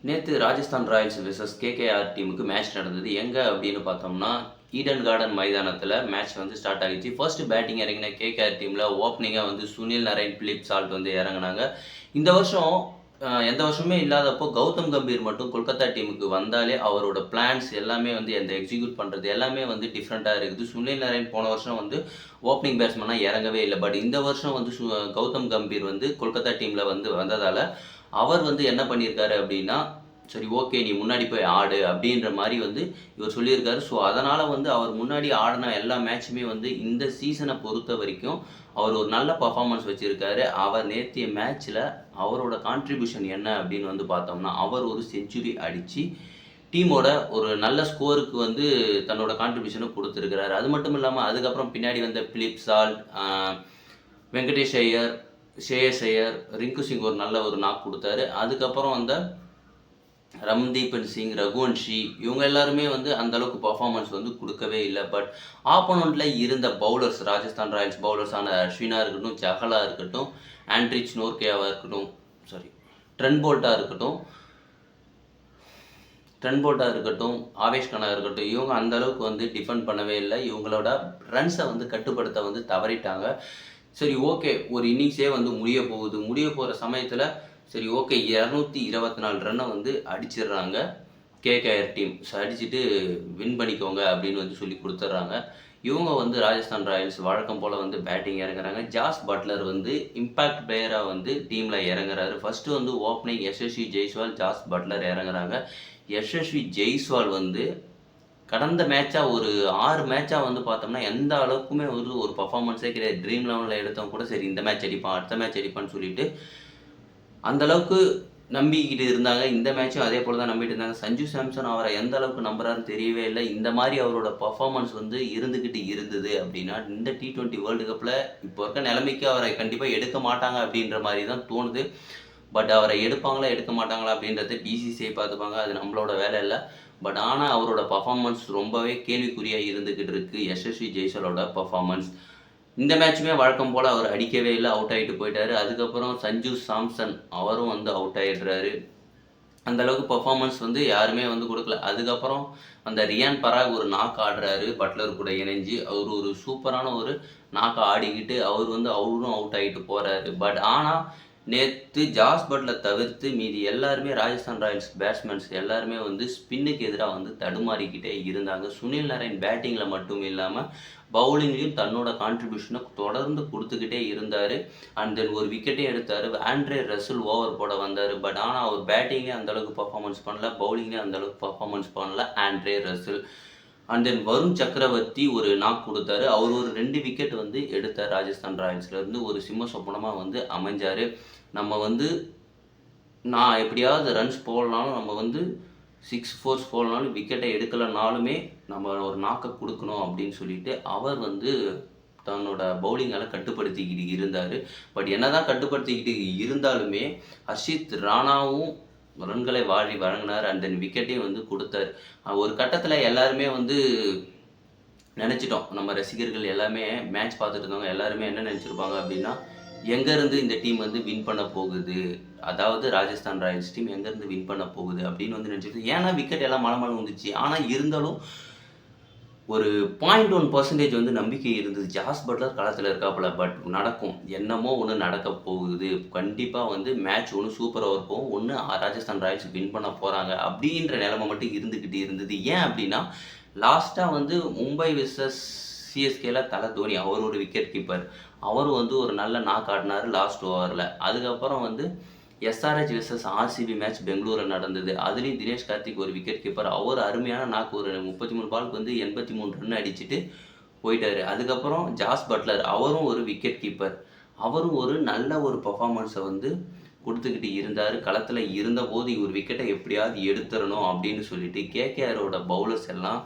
நேற்று Rajasthan Royals versus KKR டீமுக்கு match நடந்தது. எங்கே அப்படின்னு பார்த்தோம்னா ஈடன் கார்டன் மைதானத்தில் மேட்ச் வந்து ஸ்டார்ட் ஆகிடுச்சு. ஃபர்ஸ்ட் பேட்டிங் இறங்கின கேகேஆர் டீமில் ஓப்பனிங்காக வந்து சுனில் நரேன் பிலிப் சால்ட் வந்து இறங்குனாங்க. இந்த வருஷம் எந்த வருஷமே இல்லாதப்போ கௌதம் கம்பீர் மட்டும் கொல்கத்தா டீமுக்கு வந்தாலே அவரோட பிளான்ஸ் எல்லாமே வந்து எந்த எக்ஸிக்யூட் பண்ணுறது எல்லாமே வந்து டிஃப்ரெண்ட்டாக இருக்குது. சுனில் நரேன் போன வருஷம் வந்து ஓப்பனிங் பேட்ஸ்மேனாக இறங்கவே இல்லை. பட் இந்த வருஷம் வந்து சு- கௌதம் கம்பீர் வந்து கொல்கத்தா டீமில் வந்து வந்ததால் அவர் வந்து என்ன பண்ணியிருக்காரு அப்படின்னா சரி ஓகே நீ முன்னாடி போய் ஆடு அப்படின்ற மாதிரி வந்து இவர் சொல்லியிருக்காரு. ஸோ அதனால் வந்து அவர் முன்னாடி ஆடின எல்லா மேட்சுமே வந்து இந்த சீசனை பொறுத்த வரைக்கும் அவர் ஒரு நல்ல பர்ஃபார்மன்ஸ் வச்சுருக்காரு. அவர் நேர்த்திய மேட்ச்சில் அவரோட கான்ட்ரிபியூஷன் என்ன அப்படின்னு வந்து பார்த்தோம்னா அவர் ஒரு செஞ்சுரி அடித்து டீமோட ஒரு நல்ல ஸ்கோருக்கு வந்து தன்னோட கான்ட்ரிபியூஷனை கொடுத்துருக்கிறாரு. அது மட்டும் இல்லாமல் அதுக்கப்புறம் பின்னாடி வந்த பிலிப் சால்ட் வெங்கடேஷ் ஐயர் ஷேயஸ் ஐயர் ரிங்கு சிங் ஒரு நல்ல ஒரு நாக் கொடுத்தாரு. அதுக்கப்புறம் வந்த ரம்தீபன் சிங் ரகுவன்ஷி இவங்க எல்லாருமே வந்து அந்த அளவுக்கு பர்ஃபார்மன்ஸ் வந்து கொடுக்கவே இல்லை. பட் ஆப்போனண்ட்ல இருந்த பவுலர்ஸ் ராஜஸ்தான் ராயல்ஸ் பவுலர்ஸான அஸ்வினா இருக்கட்டும் ஜஹலா இருக்கட்டும் ஆண்ட்ரிச் நோர்கேவாக இருக்கட்டும் சாரி ட்ரென்போல்ட்டா இருக்கட்டும் ட்ரென்போல்ட்டா இருக்கட்டும் ஆவேஷ் கனா இருக்கட்டும் இவங்க அந்த அளவுக்கு வந்து டிஃபெண்ட் பண்ணவே இல்லை. இவங்களோட ரன்ஸை வந்து கட்டுப்படுத்த வந்து தவறிட்டாங்க. சரி ஓகே ஒரு இன்னிங்ஸே வந்து முடிய போகுது. முடிய போகிற சமயத்தில் சரி ஓகே இரநூத்தி இருபத்தி நாலு ரன்னை வந்து அடிச்சிடுறாங்க கேகேஆர் டீம். ஸோ அடிச்சுட்டு வின் பண்ணிக்கோங்க அப்படின்னு வந்து சொல்லி கொடுத்துட்றாங்க. இவங்க வந்து ராஜஸ்தான் ராயல்ஸ் வழக்கம் போல் வந்து பேட்டிங் இறங்குறாங்க. ஜாஸ் பட்லர் வந்து இம்பாக்ட் பிளேயராக வந்து டீமில் இறங்குறாரு. ஃபஸ்ட்டு வந்து opening Yashasvi Jaiswal Jos Buttler இறங்குறாங்க. யசஸ்வி ஜெய்ஸ்வால் வந்து கடந்த மேட்சாக ஒரு ஆறு மேட்சாக வந்து பார்த்தோம்னா எந்த அளவுக்குமே வந்து ஒரு பர்ஃபார்மன்ஸே கிடையாது. ட்ரீம் லெவலில் எடுத்தவங்க கூட சரி இந்த மேட்ச் அடிப்பான் அடுத்த மேட்ச் அடிப்பான்னு சொல்லிட்டு அந்தளவுக்கு நம்பிக்கிட்டு இருந்தாங்க. இந்த மேட்சும் அதே போல் தான் நம்பிட்டு இருந்தாங்க. சஞ்சு சாம்சன் அவரை எந்த அளவுக்கு நம்புறாருன்னு தெரியவே இல்லை. இந்த மாதிரி அவரோட பர்ஃபார்மன்ஸ் வந்து இருந்துக்கிட்டு இருந்தது அப்படின்னா இந்த டி டுவெண்ட்டி வேர்ல்டு கப்பில் இப்போ இருக்க நிலைமைக்கு அவரை கண்டிப்பாக எடுக்க மாட்டாங்க அப்படின்ற மாதிரி தான் தோணுது. பட் அவரை எடுப்பாங்களா எடுக்க மாட்டாங்களா அப்படின்றது பிசிசிஐ பார்த்துப்பாங்க. அது நம்மளோட வேலை இல்லை. பட் ஆனால் அவரோட பர்ஃபார்மன்ஸ் ரொம்பவே கேள்விக்குறியாக இருந்துக்கிட்டு இருக்கு யசஸ்வி ஜெய்சலோட பர்ஃபார்மன்ஸ் இந்த மேட்சுமே வழக்கம் போல் அவர் அடிக்கவே இல்லை அவுட் ஆகிட்டு போயிட்டாரு. அதுக்கப்புறம் சஞ்சு சாம்சன் அவரும் வந்து அவுட் ஆகிடுறாரு அந்த அளவுக்கு பர்ஃபார்மன்ஸ் வந்து யாருமே வந்து கொடுக்கல. அதுக்கப்புறம் அந்த ரியான் பராக் ஒரு நாக் ஆடுறாரு பட்லர் கூட இணைஞ்சு. அவர் ஒரு சூப்பரான ஒரு நாக்கை ஆடிக்கிட்டு அவர் வந்து அவரும் அவுட் ஆகிட்டு போகிறாரு பட் ஆனால் நேற்று ஜாஸ் பட்லை தவிர்த்து மீதி எல்லாருமே ராஜஸ்தான் ராயல்ஸ் பேட்ஸ்மேன்ஸ் எல்லாருமே வந்து ஸ்பின்னுக்கு எதிராக வந்து தடுமாறிக்கிட்டே இருந்தாங்க. சுனில் நாராயண் பேட்டிங்கில் மட்டும் இல்லாமல் பவுலிங்லையும் தன்னோட கான்ட்ரிபியூஷனை தொடர்ந்து கொடுத்துக்கிட்டே இருந்தார். அண்ட் தென் ஒரு விக்கெட்டே எடுத்தார். ஆண்ட்ரே ரசல் ஓவர் போட வந்தார். பட் ஆனால் அவர் பேட்டிங்லேயே அந்த அளவுக்கு பர்ஃபார்மன்ஸ் பண்ணல. பவுலிங்லேயே அந்தளவுக்கு பர்ஃபார்மன்ஸ் பண்ணல. Andre Russell and then Varun Chakravarthy ஒரு நாக் கொடுத்தாரு. அவர் ஒரு ரெண்டு விக்கெட் வந்து எடுத்தார் ராஜஸ்தான் ராயல்ஸ்லேருந்து ஒரு சிம்ம சொப்பனமாக வந்து அமைஞ்சார். நம்ம வந்து நான் எப்படியாவது ரன்ஸ் போடலாலும் நம்ம வந்து சிக்ஸ் ஃபோர்ஸ் போடலாலும் விக்கெட்டை எடுக்கலைனாலுமே நம்ம ஒரு நாக்கை கொடுக்கணும் அப்படின்னு சொல்லிட்டு அவர் வந்து தன்னோட பவுலிங்கால் கட்டுப்படுத்திக்கிட்டு இருந்தார். பட் என்னதான் கட்டுப்படுத்திக்கிட்டு இருந்தாலுமே ஹர்ஷித் ராணாவும் ரன்களை வாழி வழங்கினார். அண்ட் தென் விக்கெட்டையும் வந்து கொடுத்தாரு. ஒரு கட்டத்தில் எல்லாருமே வந்து நினச்சிட்டோம். நம்ம ரசிகர்கள் எல்லாமே மேட்ச் பார்த்துட்டு இருந்தவங்க எல்லாருமே என்ன நினச்சிருப்பாங்க அப்படின்னா எங்கேருந்து இந்த டீம் வந்து வின் பண்ண போகுது? அதாவது ராஜஸ்தான் ராயல்ஸ் டீம் எங்கேருந்து வின் பண்ண போகுது அப்படின்னு வந்து நினச்சிட்டு ஏன்னா விக்கெட் எல்லாம் மலை மலை வந்துச்சு. ஆனால் இருந்தாலும் ஒரு பாயிண்ட் ஒன் பர்சன்டேஜ் வந்து நம்பிக்கை இருந்தது. ஜாஸ் பட்லர் களத்தில் இருக்காப்புல. பட் நடக்கும். என்னமோ ஒன்று நடக்க போகுது. கண்டிப்பாக வந்து மேட்ச் ஒன்று சூப்பர் ஓவர் போகும். ஒன்று ராஜஸ்தான் ராயல்ஸ் வின் பண்ண போகிறாங்க அப்படின்ற நிலைமை மட்டும் இருந்துக்கிட்டு இருந்தது. ஏன் அப்படின்னா லாஸ்ட்டாக வந்து மும்பை விசஸ் சிஎஸ்கேல தலை தோனி அவர் ஒரு விக்கெட் கீப்பர் அவரும் வந்து ஒரு நல்ல நாக் ஆடினார் லாஸ்ட் ஓவரில் அதுக்கப்புறம் வந்து எஸ்ஆர்ஹெச் விசஸ் ஆர்சிபி மேட்ச் பெங்களூரில் நடந்தது. அதுலேயும் தினேஷ் கார்த்திக் ஒரு விக்கெட் கீப்பர் அவர் அருமையான நாக்கு ஒரு முப்பத்தி மூணு பாலுக்கு வந்து எண்பத்தி மூணு ரன் அடிச்சுட்டு போயிட்டார். அதுக்கப்புறம் ஜாஸ் பட்லர் அவரும் ஒரு விக்கெட் கீப்பர் அவரும் ஒரு நல்ல ஒரு பர்ஃபார்மன்ஸை வந்து கொடுத்துக்கிட்டு இருந்தார். களத்தில் இருந்தபோது இவர் விக்கெட்டை எப்படியாவது எடுத்துடணும் அப்படின்னு சொல்லிட்டு கேகேஆரோட பவுலர்ஸ் எல்லாம்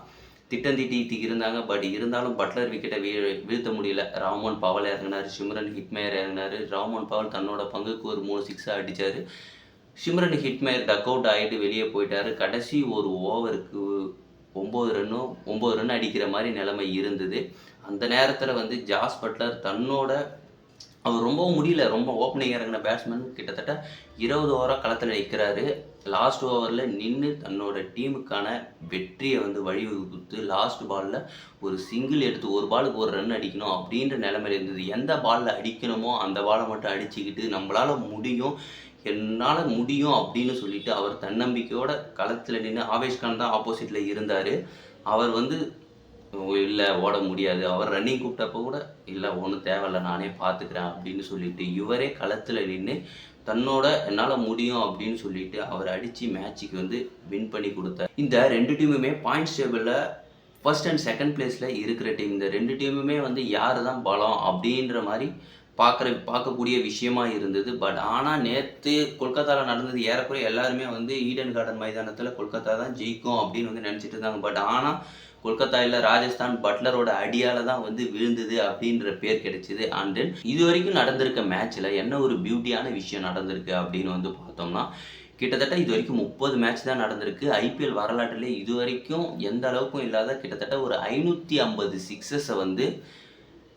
திட்டம் திட்டி இருந்தாங்க. பட் இருந்தாலும் பட்லர் விக்கெட்டை வீ வீழ்த்த முடியல. ராமோன் பவல் இறங்கினார். சிம்ரன் ஹிட்மேயர் இறங்கினார். ராமோன் பவல் தன்னோட பங்குக்கு ஒரு மூணு சிக்ஸாக அடித்தார் சிம்ரன் ஹிட்மேயர் டக் அவுட் ஆகிட்டு வெளியே போயிட்டாரு. கடைசி ஒரு ஓவருக்கு ஒம்பது ரன்னும் ஒம்பது ரன் அடிக்கிற மாதிரி நிலைமை இருந்தது. அந்த நேரத்தில் வந்து ஜாஸ் பட்லர் தன்னோட அவர் ரொம்பவும் முடியல. ரொம்ப ஓப்பனிங் இறங்கின பேட்ஸ்மேன் கிட்டத்தட்ட இருபது ஓவராக களத்தில் நிற்கிறாரு லாஸ்ட் ஓவரில் நின்று தன்னோட டீமுக்கான வெற்றியை வந்து வழிவகுத்து லாஸ்ட் பாலில் ஒரு சிங்கிள் எடுத்து ஒரு பாலுக்கு ஒரு ரன் அடிக்கணும் அப்படின்ற நிலைமையில இருந்தது. எந்த பாலில் அடிக்கணுமோ அந்த பாலை மட்டும் அடிச்சுக்கிட்டு நம்மளால் முடியும் என்னால் முடியும் அப்படின்னு சொல்லிட்டு அவர் தன்னம்பிக்கையோட களத்தில் நின்று ஆவேஷ்கான் தான் ஆப்போசிட்டில் இருந்தார். அவர் வந்து இல்லை ஓட முடியாது. அவர் ரன்னிங் கூப்பிட்டப்போ கூட இல்லை ஒன்றும் தேவையில்ல நானே பார்த்துக்கிறேன் அப்படின்னு சொல்லிட்டு இவரே களத்தில் நின்று தன்னோட என்னால் முடியும் அப்படின்னு சொல்லிட்டு அவர் அடித்து மேட்சுக்கு வந்து வின் பண்ணி கொடுத்தார். இந்த ரெண்டு டீமுமே பாயிண்ட்ஸ் டேபிளில் ஃபர்ஸ்ட் அண்ட் செகண்ட் பிளேஸில் இருக்கிற டீம் இந்த ரெண்டு டீமுமே வந்து யார் தான் பலம் அப்படின்ற மாதிரி பார்க்குற பார்க்கக்கூடிய விஷயமா இருந்தது. பட் ஆனால் நேற்று கொல்கத்தாவில் நடந்தது ஏறக்குறைய எல்லாருமே வந்து ஈடன் கார்டன் மைதானத்தில் கொல்கத்தா தான் ஜெயிக்கும் அப்படின்னு வந்து நினச்சிட்டு இருந்தாங்க. பட் ஆனால் கொல்கத்தாவில் ராஜஸ்தான் பட்லரோட அடியால தான் வந்து விழுந்தது அப்படின்ற பேர் கிடைச்சிது. அண்ட் தென் இது வரைக்கும் நடந்திருக்க மேட்ச்சில் என்ன ஒரு பியூட்டியான விஷயம் நடந்திருக்கு அப்படின்னு வந்து பார்த்தோம்னா கிட்டத்தட்ட இது வரைக்கும் முப்பது மேட்ச் தான் நடந்திருக்கு. ஐபிஎல் வரலாற்றிலே இது வரைக்கும் எந்த அளவுக்கும் இல்லாத கிட்டத்தட்ட ஒரு ஐநூற்றி ஐம்பது சிக்ஸஸை வந்து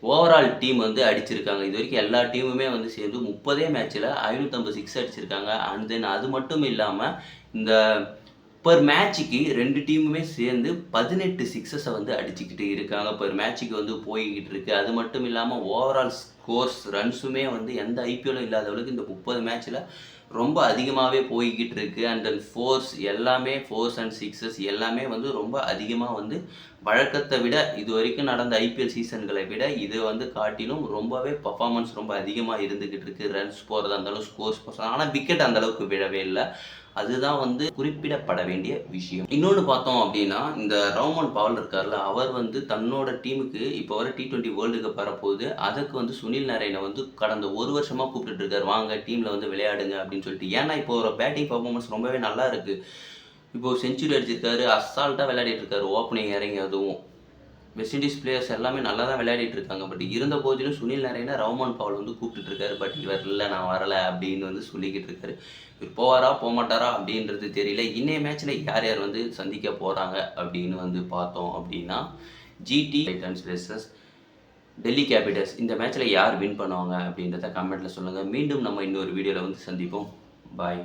ஓவரால் டீம் வந்து அடிச்சிருக்காங்க. இது வரைக்கும் எல்லா டீமுமே வந்து சேர்ந்து முப்பதே மேட்ச்சில் ஐநூற்றம்பது சிக்ஸ் அடிச்சிருக்காங்க. அண்ட் தென் அது மட்டும் இல்லாமல் இந்த பர் மேட்ச்சுக்கு ரெண்டு டீமுமே சேர்ந்து பதினெட்டு சிக்ஸஸை வந்து அடிச்சுக்கிட்டு இருக்காங்க. பர் மேட்ச்சுக்கு வந்து போய்கிட்டு இருக்கு. அது மட்டும் இல்லாமல் ஓவரால் ஸ்கோர்ஸ் ரன்ஸுமே வந்து எந்த ஐபிஎல்லும் இல்லாதவளுக்கு இந்த முப்பது மேட்ச்சில் ரொம்ப அதிகமாகவே போய்கிட்டு இருக்கு. அண்ட் தென் ஃபோர்ஸ் எல்லாமே ஃபோர்ஸ் அண்ட் சிக்ஸஸ் எல்லாமே வந்து ரொம்ப அதிகமாக வந்து வழக்கத்தை விட இது வரைக்கும் நடந்த ஐபிஎல் சீசன்களை விட இது வந்து காட்டிலும் ரொம்பவே பர்ஃபார்மன்ஸ் ரொம்ப அதிகமாக இருந்துக்கிட்டு இருக்கு. ரன்ஸ் போகிறதா இருந்தாலும் ஸ்கோர்ஸ் போகிறது ஆனால் விக்கெட் அந்தளவுக்கு விழவே இல்லை. அதுதான் வந்து குறிப்பிடப்பட வேண்டிய விஷயம். இன்னொன்று பார்த்தோம் அப்படின்னா இந்த ரவுமன் பவல் இருக்கார்ல அவர் வந்து தன்னோட டீமுக்கு இப்போ வர டி டுவெண்ட்டி வேர்ல்டு கப் வரப்போகுது. அதுக்கு வந்து சுனில் நாராயணை வந்து கடந்த ஒரு வருஷமாக கூப்பிட்டுட்டு இருக்காரு. வாங்க டீமில் வந்து விளையாடுங்க அப்படின்னு சொல்லிட்டு. ஏன்னா இப்போ ஒரு பேட்டிங் பர்ஃபார்மன்ஸ் ரொம்பவே நல்லா இருக்கு. இப்போ செஞ்சுரி அடிச்சிருக்காரு அசால்ட்டாக விளையாடிட்டு இருக்காரு. ஓப்பனிங் இறங்கி அதுவும். வெஸ்ட் இண்டீஸ் பிளேயர்ஸ் எல்லாமே நல்லா தான் விளையாடிட்டு இருக்காங்க. பட் இருந்த போதிலும் சுனில் நரேனை ரவுமன் பவுல் வந்து கூப்பிட்டுட்டு இருக்காரு. பட் இவர் இல்லை நான் வரல அப்படின்னு வந்து சொல்லிக்கிட்டு இருக்காரு. இவர் போவாரா போகமாட்டாரா அப்படின்றது தெரியல. இன்னைய மேட்ச்சில் யார் யார் வந்து சந்திக்க போகிறாங்க அப்படின்னு வந்து பார்த்தோம் அப்படின்னா GT Titans versus Delhi Capitals இந்த மேட்ச்சில் யார் வின் பண்ணுவாங்க அப்படின்றத கமெண்ட்டில் சொல்லுங்கள் மீண்டும் நம்ம இன்னொரு வீடியோவில் வந்து சந்திப்போம். பாய்